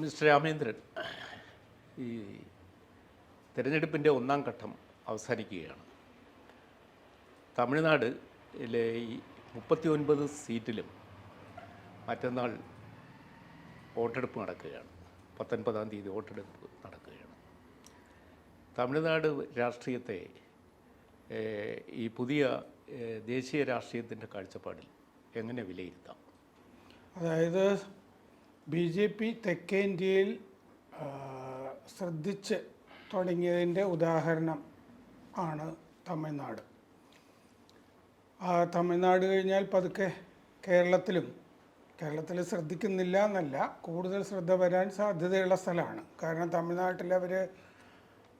Mister Ramendran ഈ തിരഞ്ഞെടുപ്പിന്റെ ഒന്നാം ഘട്ടം അവസാനിക്കുകയാണ്. തമിഴ്നാട് ഈ മുപ്പത്തി ഒൻപത് സീറ്റിലും മറ്റന്നാൾ വോട്ടെടുപ്പ് നടക്കുകയാണ്. പത്തൊൻപതാം തീയതി വോട്ടെടുപ്പ് നടക്കുകയാണ്. തമിഴ്നാട് രാഷ്ട്രീയത്തെ ഈ പുതിയ ദേശീയ രാഷ്ട്രീയത്തിന്റെ കാഴ്ചപ്പാടിൽ എങ്ങനെ വിലയിരുത്താം? അതായത് ബി ജെ പി തെക്കേ ഇന്ത്യയിൽ ശ്രദ്ധിച്ച് തുടങ്ങിയതിന്റെ ഉദാഹരണം ആണ് തമിഴ്നാട്. ആ തമിഴ്നാട് കഴിഞ്ഞാൽ പതുക്കെ കേരളത്തിലും കേരളത്തിൽ ശ്രദ്ധിക്കുന്നില്ല എന്നല്ല കൂടുതൽ ശ്രദ്ധ വരാൻ സാധ്യതയുള്ള സ്ഥലമാണ്. കാരണം തമിഴ്നാട്ടിൽ അവർ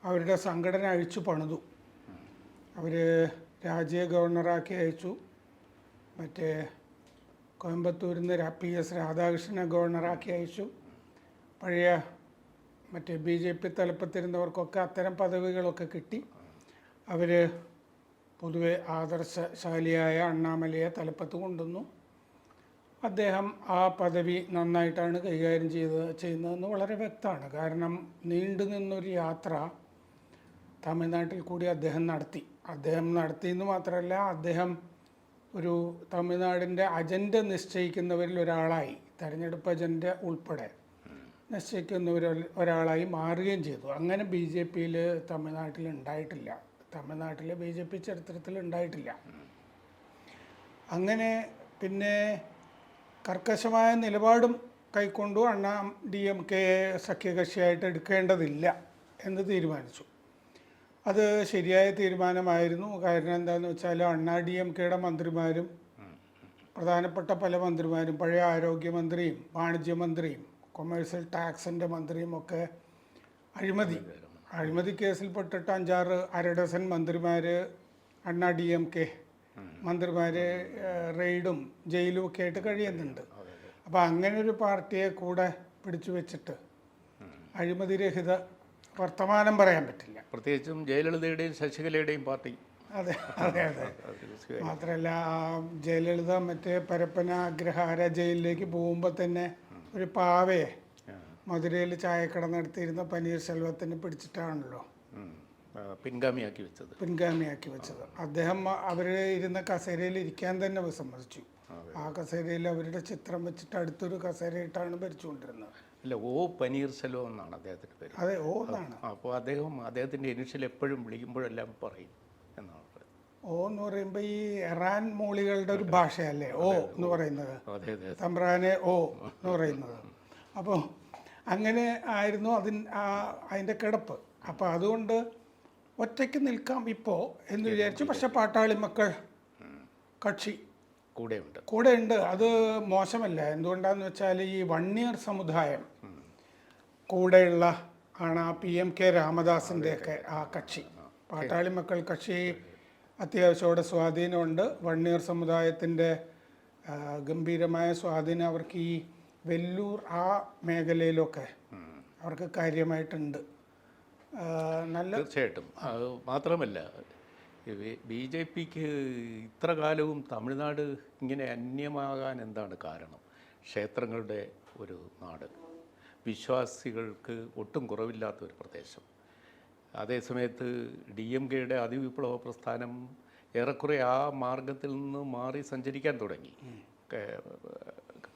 അവരുടെ സംഘടന അഴിച്ചു പണിതു. അവർ രാജ്യ ഗവർണറാക്കി അയച്ചു. മറ്റേ കോയമ്പത്തൂരിൽ നിന്ന് പി എസ് രാധാകൃഷ്ണനെ ഗവർണറാക്കി അയച്ചു. പഴയ മറ്റേ ബി ജെ പി തലപ്പത്തിരുന്നവർക്കൊക്കെ അത്തരം പദവികളൊക്കെ കിട്ടി. അവർ പൊതുവെ ആദർശശാലിയായ അണ്ണാമലയെ തലപ്പത്ത് കൊണ്ടുവന്നു. അദ്ദേഹം ആ പദവി നന്നായിട്ടാണ് കൈകാര്യം ചെയ്ത് ചെയ്യുന്നതെന്ന് വളരെ വ്യക്തമാണ്. കാരണം നീണ്ടു നിന്നൊരു യാത്ര തമിഴ്നാട്ടിൽ കൂടി അദ്ദേഹം നടത്തി. അദ്ദേഹം നടത്തിയെന്ന് മാത്രമല്ല അദ്ദേഹം ഒരു തമിഴ്നാടിന്റെ അജണ്ട നിശ്ചയിക്കുന്നവരിൽ ഒരാളായി തെരഞ്ഞെടുപ്പ് അജണ്ട ഉൾപ്പെടെ നിശ്ചയിക്കുന്നവരിൽ ഒരാളായി മാറുകയും ചെയ്തു. അങ്ങനെ ബി ജെ പിയിൽ തമിഴ്നാട്ടിൽ ഉണ്ടായിട്ടില്ല. തമിഴ്നാട്ടിൽ ബി ജെ പി ചരിത്രത്തിൽ ഉണ്ടായിട്ടില്ല. അങ്ങനെ പിന്നെ കർക്കശമായ നിലപാടും കൈക്കൊണ്ടു അണ്ണാ ഡി എം കെ സഖ്യകക്ഷിയായിട്ട് എടുക്കേണ്ടതില്ല എന്ന് തീരുമാനിച്ചു. അത് ശരിയായ തീരുമാനമായിരുന്നു. കാരണം എന്താണെന്ന് വെച്ചാൽ അണ്ണാ ഡി എം കെയുടെ മന്ത്രിമാരും പ്രധാനപ്പെട്ട പല മന്ത്രിമാരും പഴയ ആരോഗ്യമന്ത്രിയും വാണിജ്യമന്ത്രിയും കൊമേഴ്സ്യൽ ടാക്സിന്റെ മന്ത്രിയും ഒക്കെ അഴിമതി അഴിമതി കേസിൽപ്പെട്ടിട്ട് അഞ്ചാറ് അരഡസൻ മന്ത്രിമാർ അണ്ണാ ഡി എം കെ മന്ത്രിമാർ റെയ്ഡും ജയിലും ഒക്കെ ആയിട്ട് കഴിയുന്നുണ്ട്. അപ്പോൾ അങ്ങനെ ഒരു പാർട്ടിയെ കൂടെ പിടിച്ചു വെച്ചിട്ട് അഴിമതിരഹിത വർത്തമാനം പറയാൻ പറ്റില്ല. പ്രത്യേകിച്ചും ജയലളിതയുടെയും ശശികലയുടെയും പാർട്ടി. അതെ അതെ അതെ. മാത്രമല്ല ജയലളിത മറ്റേ പരപ്പന അഗ്രഹാര ജയിലിലേക്ക് പോകുമ്പോൾ തന്നെ ഒരു പാവയെ മധുരയിൽ ചായക്കട നടത്തിയിരുന്ന പനീർ സെൽവത്തിനെ പിടിച്ചിട്ടാണല്ലോ പിൻഗാമിയാക്കി വെച്ചത്. പിൻഗാമിയാക്കി വെച്ചത്. അദ്ദേഹം അവർ ഇരുന്ന കസേരയിൽ ഇരിക്കാൻ തന്നെ വിസമ്മതിച്ചു. ആ കസേരയിൽ അവരുടെ ചിത്രം വെച്ചിട്ട് അടുത്തൊരു കസേരയിട്ടാണ് ഭരിച്ചുകൊണ്ടിരുന്നത്. അല്ല ഓ പനീർ സെൽവം എന്നാണ് അദ്ദേഹത്തിന്റെ പേര്. അതെ ഓ എന്നാണ്. അപ്പോൾ അദ്ദേഹം അദ്ദേഹത്തിന്റെ ഇനിഷ്യൽ എപ്പോഴും വിളിക്കുമ്പോഴെല്ലാം പറയും എന്നാണ് ഓ എന്ന് പറയുമ്പോൾ ഈ ഇറാൻ മോളികളുടെ ഒരു ഭാഷയല്ലേ ഓ എന്ന് പറയുന്നത്. തമ്പ്രാനെ ഓ എന്ന് പറയുന്നത്. അപ്പോൾ അങ്ങനെ ആയിരുന്നു അതിൻ ആ അതിന്റെ കിടപ്പ്. അപ്പോൾ അതുകൊണ്ട് ഒറ്റയ്ക്ക് നിൽക്കാം ഇപ്പോൾ എന്ന് വിചാരിച്ചു. പക്ഷെ പാട്ടാളി മക്കൾ കക്ഷി കൂടെയുണ്ട്. കൂടെയുണ്ട്. അത് മോശമല്ല. എന്തുകൊണ്ടാന്ന് വെച്ചാൽ ഈ വണ്ണിയർ സമുദായം കൂടെയുള്ള ആണ് ആ പി എം കെ രാമദാസിന്റെയൊക്കെ ആ കക്ഷി. പാട്ടാളി മക്കൾ കക്ഷി അത്യാവശ്യത്തോടെ സ്വാധീനമുണ്ട്. വണ്ണിയർ സമുദായത്തിന്റെ ഗംഭീരമായ സ്വാധീനം അവർക്ക് ഈ വെല്ലൂർ ആ മേഖലയിലൊക്കെ അവർക്ക് കാര്യമായിട്ടുണ്ട്. നല്ല തീർച്ചയായിട്ടും. അത് മാത്രമല്ല ബി ജെ പിക്ക് ഇത്ര കാലവും തമിഴ്നാട് ഇങ്ങനെ അന്യമാകാൻ എന്താണ് കാരണം? ക്ഷേത്രങ്ങളുടെ ഒരു നാട്. വിശ്വാസികൾക്ക് ഒട്ടും കുറവില്ലാത്ത ഒരു പ്രദേശം. അതേസമയത്ത് ഡി എം കെയുടെ അതിവിപ്ലവ പ്രസ്ഥാനം ഏറെക്കുറെ ആ മാർഗത്തിൽ നിന്ന് മാറി സഞ്ചരിക്കാൻ തുടങ്ങി.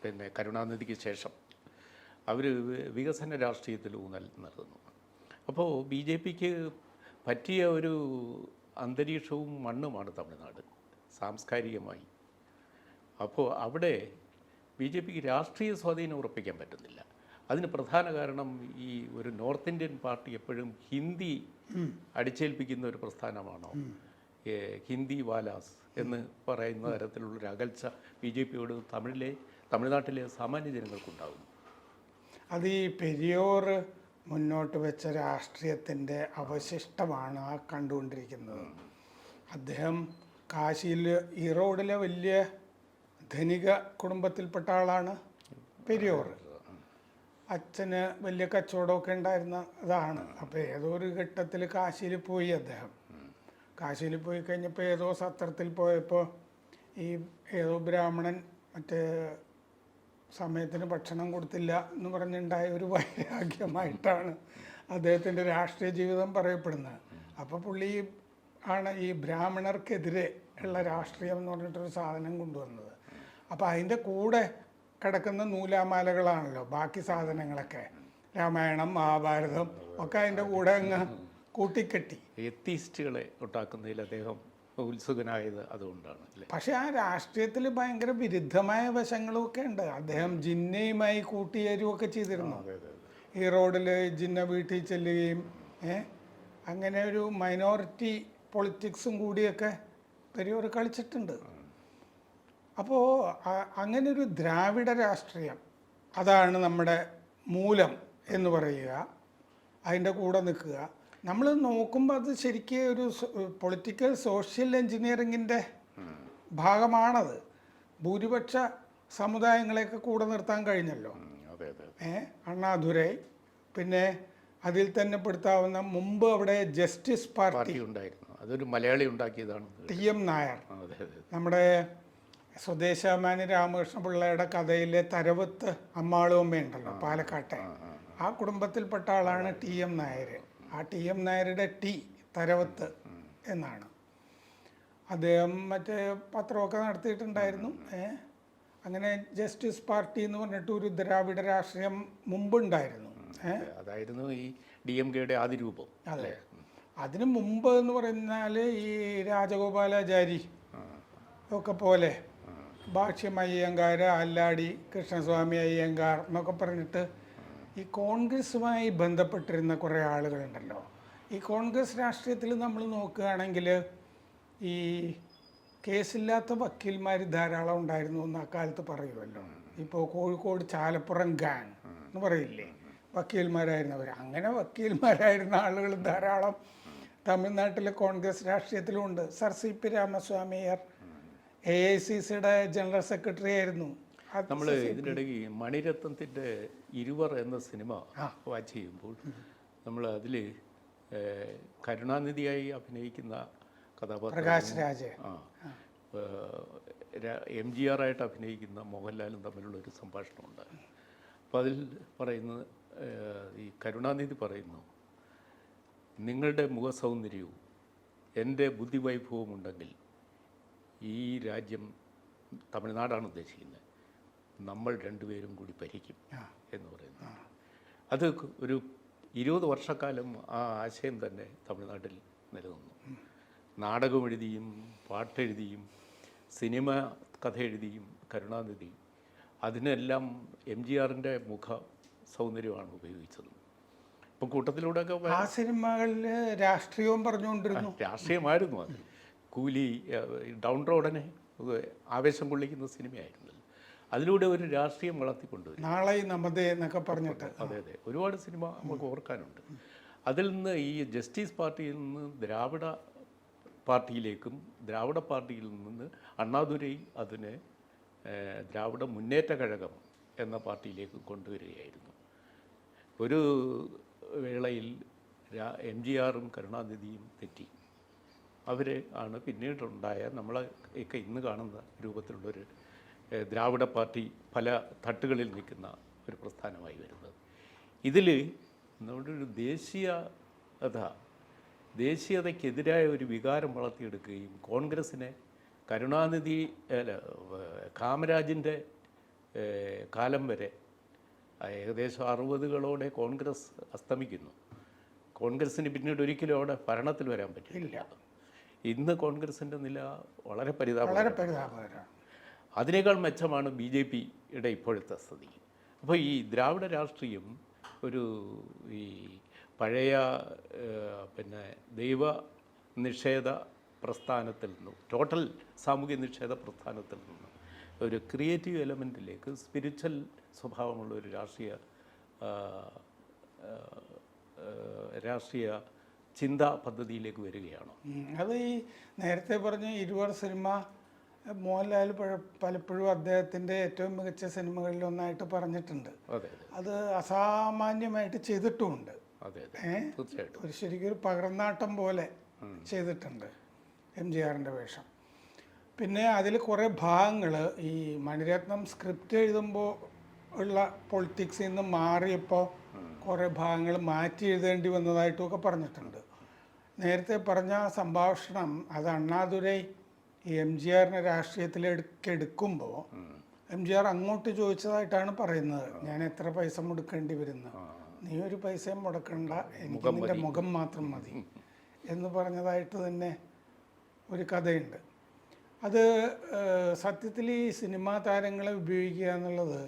പിന്നെ കരുണാനിധിക്ക് ശേഷം അവർ വികസന രാഷ്ട്രീയത്തിൽ ഊന്നൽ നൽകുന്നു. അപ്പോൾ ബി ജെ പിക്ക് പറ്റിയ ഒരു അന്തരീക്ഷവും മണ്ണുമാണ് തമിഴ്നാട് സാംസ്കാരികമായി. അപ്പോൾ അവിടെ ബി ജെ പിക്ക് രാഷ്ട്രീയ സ്വാധീനം ഉറപ്പിക്കാൻ പറ്റുന്നില്ല. അതിന് പ്രധാന കാരണം ഈ ഒരു നോർത്ത് ഇന്ത്യൻ പാർട്ടി എപ്പോഴും ഹിന്ദി അടിച്ചേൽപ്പിക്കുന്ന ഒരു പ്രസ്ഥാനമാണോ? ഹിന്ദി വാലാസ് എന്ന് പറയുന്ന തരത്തിലുള്ള ഒരു അകൽച്ച ബി ജെ പിയോട് തമിഴിലെ തമിഴ്നാട്ടിലെ സാമാന്യ ജനങ്ങൾക്കുണ്ടാകും. അത് ഈ പെരിയോർ മുന്നോട്ട് വെച്ച രാഷ്ട്രീയത്തിന്റെ അവശിഷ്ടമാണ് ആ കണ്ടുകൊണ്ടിരിക്കുന്നത് അദ്ദേഹം കാശിയിൽ ഈറോഡിലെ റോഡിലെ വലിയ ധനിക കുടുംബത്തിൽപ്പെട്ട ആളാണ് പെരിയോർ. അച്ഛന് വലിയ കച്ചവടമൊക്കെ ഉണ്ടായിരുന്ന ഇതാണ്. അപ്പോൾ ഏതോ ഒരു ഘട്ടത്തിൽ കാശിയിൽ പോയി അദ്ദേഹം. കാശിയിൽ പോയി കഴിഞ്ഞപ്പോൾ ഏതോ സത്രത്തിൽ പോയപ്പോൾ ഈ ഏതോ ബ്രാഹ്മണൻ മറ്റേ സമയത്തിന് ഭക്ഷണം കൊടുത്തില്ല എന്ന് പറഞ്ഞുണ്ടായ ഒരു വൈരാഗ്യമായിട്ടാണ് അദ്ദേഹത്തിന്റെ രാഷ്ട്രീയ ജീവിതം പറയപ്പെടുന്നത്. അപ്പോൾ പുള്ളി ആണ് ഈ ബ്രാഹ്മണർക്കെതിരെ ഉള്ള രാഷ്ട്രീയം എന്ന് പറഞ്ഞിട്ടൊരു സാധനം കൊണ്ടുവന്നത്. അപ്പോൾ അതിന്റെ കൂടെ കിടക്കുന്ന നൂലാമാലകളാണല്ലോ ബാക്കി സാധനങ്ങളൊക്കെ. രാമായണം മഹാഭാരതം ഒക്കെ അതിന്റെ കൂടെ അങ്ങ് കൂട്ടിക്കെട്ടി. എത്തീസ്റ്റുകളെ ഉണ്ടാക്കുന്നതിൽ അദ്ദേഹം ഉത്സുകനായത് അതുകൊണ്ടാണ് പക്ഷെ ആ രാഷ്ട്രീയത്തിൽ ഭയങ്കര വിരുദ്ധമായ വശങ്ങളുമൊക്കെ ഉണ്ട്. അദ്ദേഹം ജിന്നയുമായി കൂട്ടിയേരുമൊക്കെ ചെയ്തിരുന്നു. ഈ റോഡിൽ ജിന്ന വീട്ടിൽ ചെല്ലുകയും അങ്ങനെ ഒരു മൈനോറിറ്റി പൊളിറ്റിക്സും കൂടിയൊക്കെ പെരിയോർ കളിച്ചിട്ടുണ്ട്. അപ്പോൾ അങ്ങനെ ഒരു ദ്രാവിഡ രാഷ്ട്രീയം അതാണ് നമ്മുടെ മൂലം എന്ന് പറയുക അതിന്റെ കൂടെ നിൽക്കുക. നമ്മൾ നോക്കുമ്പോൾ അത് ശരിക്കും ഒരു പൊളിറ്റിക്കൽ സോഷ്യൽ എൻജിനീയറിങ്ങിന്റെ ഭാഗമാണത്. ഭൂരിപക്ഷ സമുദായങ്ങളെയൊക്കെ കൂടെ നിർത്താൻ കഴിഞ്ഞല്ലോ. ഏ അണ്ണാദുരൈ പിന്നെ അതിൽ തന്നെ പെടുത്താവുന്ന മുമ്പ് അവിടെ ജസ്റ്റിസ് പാർട്ടി ഉണ്ടായിരുന്നു. അതൊരു മലയാളി ഉണ്ടാക്കിയതാണ്. T M Nair. നമ്മുടെ സ്വദേശാമാനി രാമകൃഷ്ണ പിള്ളയുടെ കഥയിലെ തരവത്ത് അമ്മാളുമ്മയുണ്ടല്ലോ പാലക്കാട്ടെ. ആ കുടുംബത്തിൽപ്പെട്ട ആളാണ് ടി എം നായർ. ആ ടി എം നായരുടെ ടി തരവത്ത് എന്നാണ്. അദ്ദേഹം മറ്റേ പത്രമൊക്കെ നടത്തിയിട്ടുണ്ടായിരുന്നു അങ്ങനെ ജസ്റ്റിസ് പാർട്ടി എന്ന് പറഞ്ഞിട്ട് ഒരു ദ്രാവിഡ രാഷ്ട്രീയം മുമ്പുണ്ടായിരുന്നു അതായിരുന്നു ഈ ഡി എം കെയുടെ ആദ്യ രൂപം അതെ. അതിന് മുമ്പ് എന്ന് പറഞ്ഞാൽ ഈ രാജഗോപാലാചാരി ഒക്കെ പോലെ ഭാഷ്യം അയ്യങ്കാർ അല്ലാടി കൃഷ്ണസ്വാമി അയ്യങ്കാർ എന്നൊക്കെ പറഞ്ഞിട്ട് ഈ കോൺഗ്രസുമായി ബന്ധപ്പെട്ടിരുന്ന കുറേ ആളുകളുണ്ടല്ലോ. ഈ കോൺഗ്രസ് രാഷ്ട്രീയത്തിൽ നമ്മൾ നോക്കുകയാണെങ്കിൽ ഈ കേസില്ലാത്ത വക്കീൽമാർ ധാരാളം ഉണ്ടായിരുന്നു എന്ന് അക്കാലത്ത് പറയുമല്ലോ. ഇപ്പോൾ കോഴിക്കോട് ചാലപ്പുറം ഗാങ് എന്ന് പറയില്ലേ? വക്കീൽമാരായിരുന്നവർ അങ്ങനെ വക്കീൽമാരായിരുന്ന ആളുകൾ ധാരാളം തമിഴ്നാട്ടിലെ Congress രാഷ്ട്രീയത്തിലുമുണ്ട് sir C P Ramaswami Iyer A I C സിയുടെ ജനറൽ സെക്രട്ടറി ആയിരുന്നു. നമ്മൾ ഇതിനിടയ്ക്ക് ഇടയ്ക്ക് മണിരത്നത്തിന്റെ ഇരുവർ എന്ന സിനിമ വാച്ച് ചെയ്യുമ്പോൾ നമ്മൾ അതിൽ കരുണാനിധിയായി അഭിനയിക്കുന്ന കഥാപാത്രം പ്രകാശ് രാജ്. ആ. എം ജി ആർ ആയിട്ട് അഭിനയിക്കുന്ന മോഹൻലാലും തമ്മിലുള്ള ഒരു സംഭാഷണമുണ്ട്. അപ്പോൾ അതിൽ പറയുന്നത് ഈ കരുണാനിധി പറയുന്നു നിങ്ങളുടെ മുഖസൗന്ദര്യവും എന്റെ ബുദ്ധിവൈഭവം ഉണ്ടെങ്കിൽ ഈ രാജ്യം തമിഴ്നാടാണ് ഉദ്ദേശിക്കുന്നത്. നമ്മൾ രണ്ടുപേരും കൂടി ഭരിക്കും എന്ന് പറയുന്നത്. അത് ഒരു ഇരുപത് വർഷക്കാലം ആ ആശയം തന്നെ തമിഴ്നാട്ടിൽ നിലനിന്നു. നാടകം എഴുതിയും പാട്ടെഴുതിയും സിനിമ കഥ എഴുതിയും കരുണാനിധി അതിനെല്ലാം എം ജി ആറിന്റെ മുഖ സൗന്ദര്യമാണ് ഉപയോഗിച്ചത്. ഇപ്പം കൂട്ടത്തിലൂടെയൊക്കെ ആ സിനിമകളിൽ രാഷ്ട്രീയവും പറഞ്ഞുകൊണ്ടിരുന്നു. രാഷ്ട്രീയമായിരുന്നു അത്. കൂലി ഡൗൺ റോഡനെ ആവേശം കൊള്ളിക്കുന്ന സിനിമയായിരുന്നല്ലോ അതിലൂടെ ഒരു രാഷ്ട്രീയം വളർത്തിക്കൊണ്ടുവരും നാളെ നമതേ എന്നൊക്കെ പറഞ്ഞിട്ട്. അതെ അതെ. ഒരുപാട് സിനിമ നമുക്ക് ഓർക്കാനുണ്ട്. അതിൽ നിന്ന് ഈ ജസ്റ്റിസ് പാർട്ടിയിൽ നിന്ന് ദ്രാവിഡ പാർട്ടിയിലേക്കും ദ്രാവിഡ പാർട്ടിയിൽ നിന്ന് അണ്ണാദുരൈ അതിനെ ദ്രാവിഡ മുന്നേറ്റ കഴകം എന്ന പാർട്ടിയിലേക്ക് കൊണ്ടുവരികയായിരുന്നു. ഒരു വേളയിൽ എം ജി ആറും കരുണാനിധിയും തെറ്റി. അവർ ആണ് പിന്നീടുണ്ടായ നമ്മൾ ഒക്കെ ഇന്ന് കാണുന്ന രൂപത്തിലുള്ളൊരു ദ്രാവിഡ പാർട്ടി പല തട്ടുകളിൽ നിൽക്കുന്ന ഒരു പ്രസ്ഥാനമായി വരുന്നത്. ഇതിൽ നമ്മുടെ ഒരു ദേശീയത ദേശീയതയ്ക്കെതിരായ ഒരു വികാരം വളർത്തിയെടുക്കുകയും കോൺഗ്രസ്സിനെ കരുണാനിധി അല്ല കാമരാജിന്റെ കാലം വരെ ഏകദേശം അറുപതുകളോടെ കോൺഗ്രസ് അസ്തമിക്കുന്നു. കോൺഗ്രസ്സിന് പിന്നീട് ഒരിക്കലും അവിടെ ഭരണത്തിൽ വരാൻ പറ്റില്ല ഇന്ന് കോൺഗ്രസിന്റെ നില വളരെ പരിതാപം വളരെ പരിതാപകരമാണ്. അതിനേക്കാൾ മെച്ചമാണ് ബി ജെ പിയുടെ ഇപ്പോഴത്തെ സ്ഥിതി. അപ്പോൾ ഈ ദ്രാവിഡ രാഷ്ട്രീയം ഒരു ഈ പഴയ പിന്നെ ദൈവ നിഷേധ പ്രസ്ഥാനത്തിൽ നിന്നും ടോട്ടൽ സാമൂഹ്യ നിഷേധ പ്രസ്ഥാനത്തിൽ നിന്നും ഒരു ക്രിയേറ്റീവ് എലമെന്റിലേക്ക് സ്പിരിച്വൽ സ്വഭാവമുള്ള ഒരു രാഷ്ട്രീയ രാഷ്ട്രീയ ചിന്താ പദ്ധതിയിലേക്ക് വരികയാണ്. അത് ഈ നേരത്തെ പറഞ്ഞ ഇരുവർ സിനിമ മോഹൻലാൽ പലപ്പോഴും അദ്ദേഹത്തിന്റെ ഏറ്റവും മികച്ച സിനിമകളിൽ ഒന്നായിട്ട് പറഞ്ഞിട്ടുണ്ട്. അതെ അസാമാന്യമായിട്ട് ചെയ്തിട്ടുമുണ്ട്. ഒരു ശരിക്കും ഒരു പകർന്നാട്ടം പോലെ ചെയ്തിട്ടുണ്ട് എം ജി ആറിന്റെ വേഷം. പിന്നെ അതിൽ കുറേ ഭാഗങ്ങൾ ഈ മണിരത്നം സ്ക്രിപ്റ്റ് എഴുതുമ്പോൾ ഉള്ള പൊളിറ്റിക്സിൽ നിന്ന് മാറിയപ്പോൾ കുറേ ഭാഗങ്ങൾ മാറ്റി എഴുതേണ്ടി വന്നതായിട്ടുമൊക്കെ പറഞ്ഞിട്ടുണ്ട്. നേരത്തെ പറഞ്ഞ സംഭാഷണം അത് അണ്ണാദുരൈ എം ജി ആറിനെ രാഷ്ട്രീയത്തിലേക്ക് എടുക്കുമ്പോൾ എം ജി ആർ അങ്ങോട്ട് ചോദിച്ചതായിട്ടാണ് പറയുന്നത്. ഞാൻ എത്ര പൈസ മുടക്കേണ്ടി വരുന്നത് നീ ഒരു പൈസയും മുടക്കണ്ട. എനിക്ക് നിന്റെ മുഖം മാത്രം മതി. എന്ന് പറഞ്ഞതായിട്ട് തന്നെ ഒരു കഥയുണ്ട്. അത് സത്യത്തിൽ ഈ സിനിമാ താരങ്ങളെ ഉപയോഗിക്കുക എന്നുള്ളത്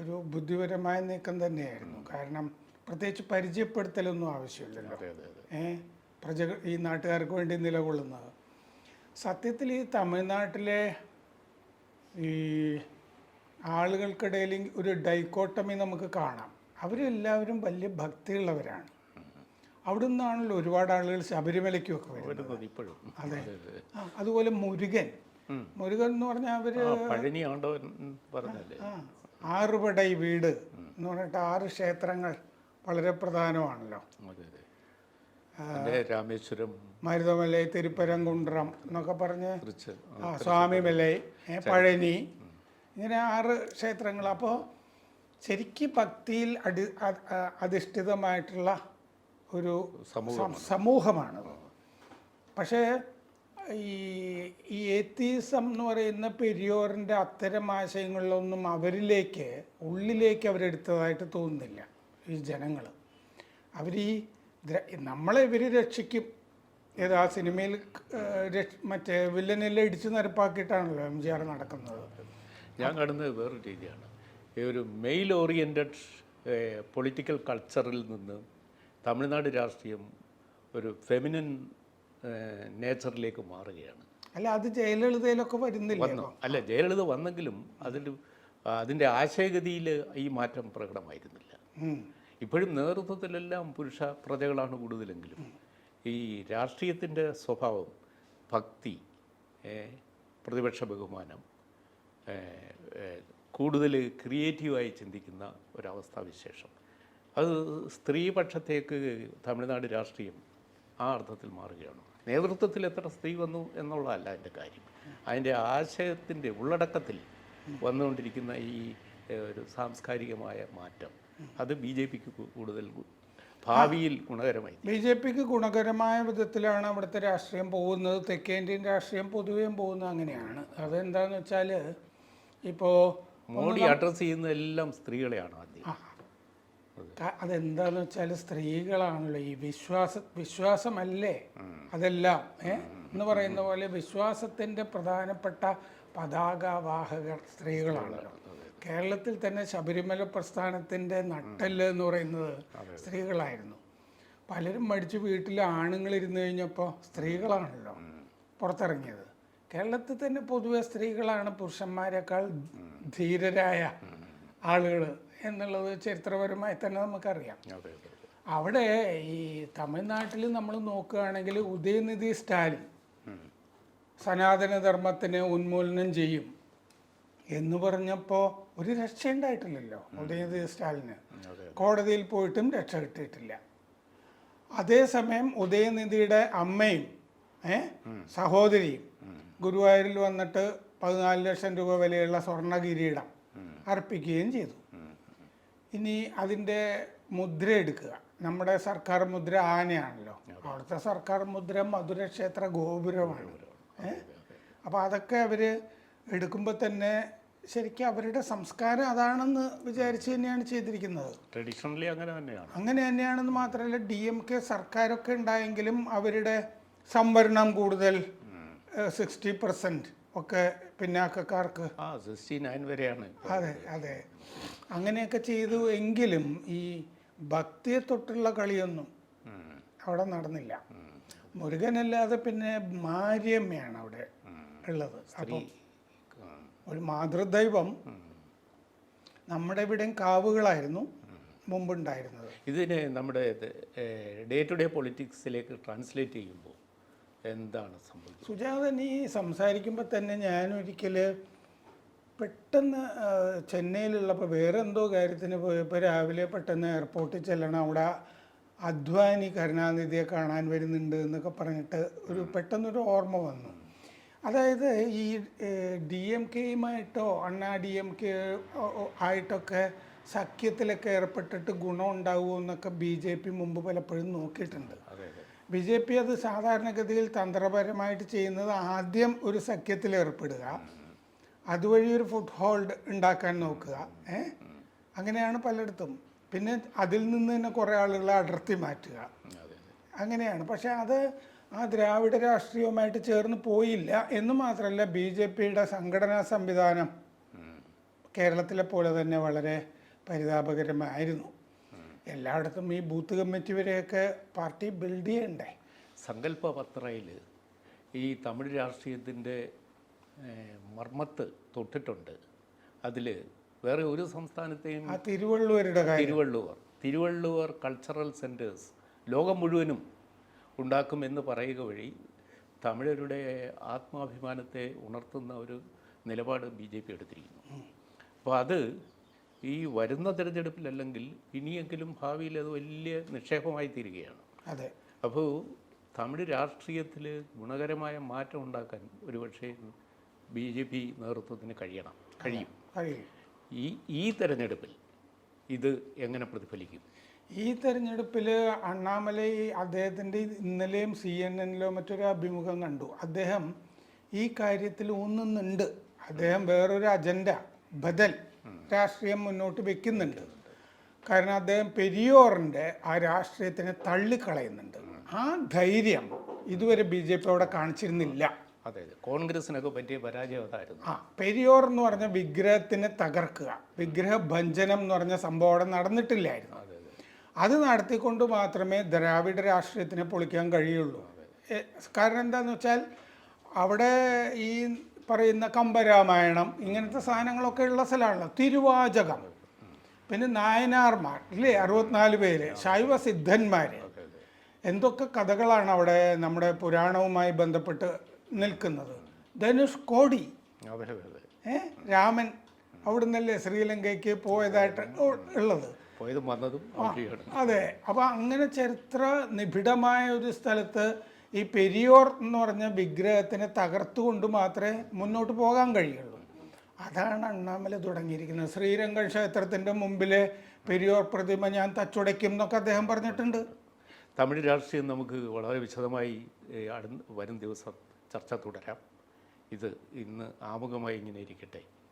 ഒരു ബുദ്ധിപരമായ നീക്കം തന്നെയായിരുന്നു. കാരണം പ്രത്യേകിച്ച് പരിചയപ്പെടുത്തലൊന്നും ആവശ്യമില്ലല്ലോ. അതെ അതെ അതെ. ഏ? പ്രജകൾ ഈ നാട്ടുകാർക്ക് വേണ്ടി നിലകൊള്ളുന്നത്. സത്യത്തിൽ ഈ തമിഴ്നാട്ടിലെ ഈ ആളുകൾക്കിടയിൽ ഒരു ഡൈക്കോട്ടമി നമുക്ക് കാണാം. അവരെല്ലാവരും വലിയ ഭക്തിയുള്ളവരാണ്. അവിടെ നിന്നാണല്ലോ ഒരുപാട് ആളുകൾ ശബരിമലയ്ക്കുമൊക്കെ വരുന്നത്. ഇപ്പോഴും. അതെ. അതുപോലെ മുരുകൻ. മുരുകൻ എന്ന് പറഞ്ഞാൽ അവർ ആ പഴനി ആണ്ടവൻ പറഞ്ഞല്ലേ? ആറുപടൈ വീട് എന്ന് പറഞ്ഞിട്ട് ആറ് ക്ഷേത്രങ്ങൾ. വളരെ പ്രധാനമാണല്ലോ. രാമേശ്വരം? മരുതമലൈ തിരുപ്പരംകുണ്ട്രം എന്നൊക്കെ പറഞ്ഞ് സ്വാമിമലൈ പഴനി ഇങ്ങനെ ആറ് ക്ഷേത്രങ്ങൾ. അപ്പോൾ ശരിക്കും ഭക്തിയിൽ അടി അധിഷ്ഠിതമായിട്ടുള്ള ഒരു സമൂഹമാണ്. പക്ഷേ ഈ ഈ ഏത്തീസം എന്ന് പറയുന്ന പെരിയോറിന്റെ അത്തരം ആശയങ്ങളിലൊന്നും അവരിലേക്ക് ഉള്ളിലേക്ക് അവരെടുത്തതായിട്ട് തോന്നുന്നില്ല. ഈ ജനങ്ങൾ. അവർ ഈ നമ്മളെ ഇവർ രക്ഷിക്കും. ഏത് ആ സിനിമയിൽ മറ്റേ വില്ലനെല്ലാം ഇടിച്ച് നിരപ്പാക്കിയിട്ടാണല്ലോ എം ജി ആർ നടക്കുന്നത്. ഞാൻ കാണുന്നത് വേറൊരു രീതിയാണ്. ഈ ഒരു മെയിൽ ഓറിയന്റഡ് പൊളിറ്റിക്കൽ കൾച്ചറിൽ നിന്ന് തമിഴ്നാട് രാഷ്ട്രീയം ഒരു ഫെമിനൻ നേച്ചറിലേക്ക് മാറുകയാണ്. അല്ല അത് ജയലളിതയിലൊക്കെ വരുന്നില്ല വന്നു. അല്ല ജയലളിത വന്നെങ്കിലും അതിൽ അതിന്റെ ആശയഗതിയിൽ ഈ മാറ്റം പ്രകടമായിരുന്നില്ല. ഇപ്പോഴും നേതൃത്വത്തിലെല്ലാം പുരുഷ പ്രജകളാണ് കൂടുതലെങ്കിലും. ഈ രാഷ്ട്രീയത്തിന്റെ സ്വഭാവം ഭക്തി പ്രതിപക്ഷ ബഹുമാനം കൂടുതൽ ക്രിയേറ്റീവായി ചിന്തിക്കുന്ന ഒരവസ്ഥാവിശേഷം അത് സ്ത്രീപക്ഷത്തേക്ക് തമിഴ്നാട് രാഷ്ട്രീയം ആ അർത്ഥത്തിൽ മാറുകയാണ്. നേതൃത്വത്തിൽ എത്ര സ്ത്രീ വന്നു എന്നുള്ളതല്ല അതിന്റെ കാര്യം. അതിന്റെ ആശയത്തിന്റെ ഉള്ളടക്കത്തിൽ വന്നുകൊണ്ടിരിക്കുന്ന ഈ ഒരു സാംസ്കാരികമായ മാറ്റം. അത് ബി ജെ പിക്ക് കൂടുതൽ ഭാവിയിൽ ഗുണകരമായി. ബി ജെ പിക്ക് ഗുണകരമായ വിധത്തിലാണ് അവിടുത്തെ രാഷ്ട്രീയം പോകുന്നത്. തെക്കേന്ത്യൻ രാഷ്ട്രീയം പൊതുവേയും പോകുന്നത് അങ്ങനെയാണ്. അതെന്താന്ന് വെച്ചാൽ ഇപ്പോൾ മോഡി അഡ്രസ്സ് ചെയ്യുന്ന എല്ലാം സ്ത്രീകളെയാണ് ആദ്യം. അതെന്താന്ന് വെച്ചാൽ സ്ത്രീകളാണല്ലോ ഈ വിശ്വാസ വിശ്വാസമല്ലേ? അതെല്ലാം ഏ? എന്ന് പറയുന്ന പോലെ വിശ്വാസത്തിന്റെ പ്രധാനപ്പെട്ട പതാക വാഹകർ സ്ത്രീകളാണല്ലോ. കേരളത്തിൽ തന്നെ ശബരിമല പ്രസ്ഥാനത്തിന്റെ നട്ടെല്ല് എന്ന് പറയുന്നത് സ്ത്രീകളായിരുന്നു. പലരും മടിച്ച് വീട്ടിൽ ആണുങ്ങൾ ഇരുന്ന് കഴിഞ്ഞപ്പോൾ സ്ത്രീകളാണല്ലോ പുറത്തിറങ്ങിയത്. കേരളത്തിൽ തന്നെ പൊതുവെ സ്ത്രീകളാണ് പുരുഷന്മാരെക്കാൾ ധീരരായ ആളുകൾ എന്നുള്ളത് ചരിത്രപരമായി തന്നെ നമുക്കറിയാം. അവിടെ ഈ തമിഴ്നാട്ടിൽ നമ്മൾ നോക്കുകയാണെങ്കിൽ ഉദയനിധി സ്റ്റാലിൻ സനാതന ധർമ്മത്തിന് ഉന്മൂലനം ചെയ്യും. എന്ന് പറഞ്ഞപ്പോൾ ഒരു രക്ഷ ഉണ്ടായിട്ടില്ലല്ലോ ഉദയനിധി സ്റ്റാലിന്. കോടതിയിൽ പോയിട്ടും രക്ഷ കിട്ടിയിട്ടില്ല. അതേസമയം ഉദയനിധിയുടെ അമ്മയും ഏ സഹോദരിയും ഗുരുവായൂരിൽ വന്നിട്ട് പതിനാല് ലക്ഷം രൂപ വിലയുള്ള സ്വർണ കിരീടം അർപ്പിക്കുകയും ചെയ്തു. ഇനി അതിന്റെ മുദ്ര എടുക്കുക. നമ്മുടെ സർക്കാർ മുദ്ര ആനയാണല്ലോ. അവിടുത്തെ സർക്കാർ മുദ്ര മധുരക്ഷേത്ര ഗോപുരമാണ്. അപ്പോൾ അതൊക്കെ അവർ എടുക്കുമ്പോൾ തന്നെ ശരിക്കും അവരുടെ സംസ്കാരം അതാണെന്ന് വിചാരിച്ച് തന്നെയാണ് ചെയ്തിരിക്കുന്നത്. ട്രഡീഷണലി അങ്ങനെ തന്നെയാണ്. അങ്ങനെ തന്നെയാണെന്ന് മാത്രമല്ല ഡി എം കെ സർക്കാരൊക്കെ ഉണ്ടായെങ്കിലും അവരുടെ സംവരണം കൂടുതൽ സിക്സ്റ്റി പെർസെന്റ് ഒക്കെ പിന്നാക്കക്കാർക്ക് വരെയാണ്. അതെ അതെ. അങ്ങനെയൊക്കെ ചെയ്തു എങ്കിലും ഈ ഭക്തിയെ തൊട്ടുള്ള കളിയൊന്നും. അവിടെ നടന്നില്ല. മുരുകനല്ലാതെ പിന്നെ മാര്യമ്മയാണ് അവിടെ ഉള്ളത്. അപ്പം. ഒരു മാതൃദൈവം നമ്മുടെ ഇവിടെയും കാവുകളായിരുന്നു മുമ്പുണ്ടായിരുന്നത്. ഇതിനെ നമ്മുടെ ഡേ ടു ഡേ പൊളിറ്റിക്സിലേക്ക് ട്രാൻസ്ലേറ്റ് ചെയ്യുമ്പോൾ എന്താണ് സംഭവിച്ചത്? സുജാതൻ ഈ സംസാരിക്കുമ്പോൾ തന്നെ ഞാനൊരിക്കൽ പെട്ടെന്ന് ചെന്നൈയിലുള്ളപ്പോൾ വേറെ എന്തോ കാര്യത്തിന് പോയപ്പോൾ രാവിലെ പെട്ടെന്ന് എയർപോർട്ടിൽ ചെല്ലണം അവിടെ അധ്വാനി കരുണാനിധിയെ കാണാൻ വരുന്നുണ്ട് എന്നൊക്കെ പറഞ്ഞിട്ട് ഒരു പെട്ടെന്നൊരു ഓർമ്മ വന്നു. അതായത് ഈ ഡി എം കെയുമായിട്ടോ അണ്ണാ ഡി എം കെ ആയിട്ടൊക്കെ സഖ്യത്തിലൊക്കെ ഏർപ്പെട്ടിട്ട് ഗുണം ഉണ്ടാവുമോ എന്നൊക്കെ ബി ജെ പി മുമ്പ് പലപ്പോഴും നോക്കിയിട്ടുണ്ട്. ബി ജെ പി അത് സാധാരണഗതിയിൽ തന്ത്രപരമായിട്ട് ചെയ്യുന്നത് ആദ്യം ഒരു സഖ്യത്തിൽ ഏർപ്പെടുക. അതുവഴി ഒരു ഫുട് ഹോൾഡ് ഉണ്ടാക്കാൻ നോക്കുക. ഏ? അങ്ങനെയാണ് പലയിടത്തും. പിന്നെ അതിൽ നിന്ന് തന്നെ കുറേ ആളുകളെ അടർത്തി മാറ്റുക. അങ്ങനെയാണ്. പക്ഷേ അത് ആ ദ്രാവിഡ രാഷ്ട്രീയവുമായിട്ട് ചേർന്ന് പോയില്ല എന്ന് മാത്രമല്ല ബി ജെ പിയുടെ സംഘടനാ സംവിധാനം കേരളത്തിലെ പോലെ തന്നെ വളരെ പരിതാപകരമായിരുന്നു. എല്ലായിടത്തും ഈ ബൂത്ത് കമ്മിറ്റി വരെയൊക്കെ പാർട്ടി ബിൽഡ് ചെയ്യണ്ടേ? സങ്കല്പ പത്രയിൽ ഈ തമിഴ് രാഷ്ട്രീയത്തിന്റെ മർമ്മത്ത് തൊട്ടിട്ടുണ്ട്. അതിൽ വേറെ ഒരു സംസ്ഥാനത്തെയും ആ തിരുവള്ളുവരുടെ തിരുവള്ളുവർ. തിരുവള്ളുവർ കൾച്ചറൽ സെന്റേഴ്സ് ലോകം മുഴുവനും ഉണ്ടാക്കുമെന്ന് പറയുക വഴി തമിഴരുടെ ആത്മാഭിമാനത്തെ ഉണർത്തുന്ന ഒരു നിലപാട് ബി ജെ പി എടുത്തിരിക്കുന്നു. അപ്പോൾ അത് ഈ വരുന്ന തിരഞ്ഞെടുപ്പിലല്ലെങ്കിൽ ഇനിയെങ്കിലും ഭാവിയിൽ അത് വലിയ നിക്ഷേപമായി തീരുകയാണ്. അതെ. അപ്പോൾ തമിഴ് രാഷ്ട്രീയത്തിൽ ഗുണകരമായ മാറ്റം ഉണ്ടാക്കാൻ ഒരുപക്ഷെ ബി ജെ പി നേതൃത്വത്തിന് കഴിയണം. കഴിയും. ഈ ഈ തെരഞ്ഞെടുപ്പിൽ ഇത് എങ്ങനെ പ്രതിഫലിക്കും? ഈ തെരഞ്ഞെടുപ്പിൽ അണ്ണാമലൈ അദ്ദേഹത്തിന്റെ ഇന്നലെയും സി എൻ എന്നിലോ മറ്റൊരു അഭിമുഖം കണ്ടു. അദ്ദേഹം ഈ കാര്യത്തിൽ ഊന്നുന്നുണ്ട്. അദ്ദേഹം വേറൊരു അജണ്ട ബദൽ രാഷ്ട്രീയം മുന്നോട്ട് വെക്കുന്നുണ്ട്. കാരണം അദ്ദേഹം പെരിയോറിന്റെ ആ രാഷ്ട്രീയത്തിനെ തള്ളിക്കളയുന്നുണ്ട്. ആ ധൈര്യം ഇതുവരെ ബി ജെ പി അവിടെ കാണിച്ചിരുന്നില്ല. അതെ കോൺഗ്രസിനൊക്കെ പറ്റിയ പരാജയം അതായിരുന്നു. ആ പെരിയോർ എന്ന് പറഞ്ഞ വിഗ്രഹത്തിനെ തകർക്കുക വിഗ്രഹ ഭഞ്ജനം എന്ന് പറഞ്ഞ സംഭവം അവിടെ നടന്നിട്ടില്ലായിരുന്നു. അതെ നടത്തിക്കൊണ്ട് മാത്രമേ ദ്രാവിഡ രാഷ്ട്രീയത്തിനെ പൊളിക്കാൻ കഴിയുള്ളൂ. കാരണം എന്താണെന്ന് വെച്ചാൽ അവിടെ ഈ പറയുന്ന കമ്പരാമായണം ഇങ്ങനത്തെ സാധനങ്ങളൊക്കെ ഉള്ള സ്ഥലമാണല്ലോ. തിരുവാചകം. പിന്നെ നായനാർമാർ ഇല്ലേ? അറുപത്തിനാല് പേര് ശൈവ സിദ്ധന്മാർ എന്തൊക്കെ കഥകളാണ് അവിടെ നമ്മുടെ പുരാണവുമായി ബന്ധപ്പെട്ട് നിൽക്കുന്നത്. ധനുഷ് കോടി ഏ? രാമൻ അവിടുന്നല്ലേ ശ്രീലങ്കയ്ക്ക് പോയതായിട്ട് ഉള്ളത്. പോയതും വന്നതും അതെ. അപ്പോൾ അങ്ങനെ ചരിത്ര നിബിഡമായ ഒരു സ്ഥലത്ത് ഈ പെരിയോർ എന്ന് പറഞ്ഞ വിഗ്രഹത്തിനെ തകർത്തുകൊണ്ട് മാത്രമേ മുന്നോട്ട് പോകാൻ കഴിയുള്ളൂ. അതാണ് അണ്ണാമല തുടങ്ങിയിരിക്കുന്നത്. ശ്രീരംഗം ക്ഷേത്രത്തിന്റെ മുമ്പിലെ പെരിയോർ പ്രതിമ ഞാൻ തച്ചുടയ്ക്കും എന്നൊക്കെ അദ്ദേഹം പറഞ്ഞിട്ടുണ്ട്. തമിഴ് രാഷ്ട്രീയം നമുക്ക് വളരെ വിശദമായി വരും ദിവസം ചർച്ച തുടരാം. ഇത് ഇന്ന് ആമുഖമായി ഇങ്ങനെ ഇരിക്കട്ടെ.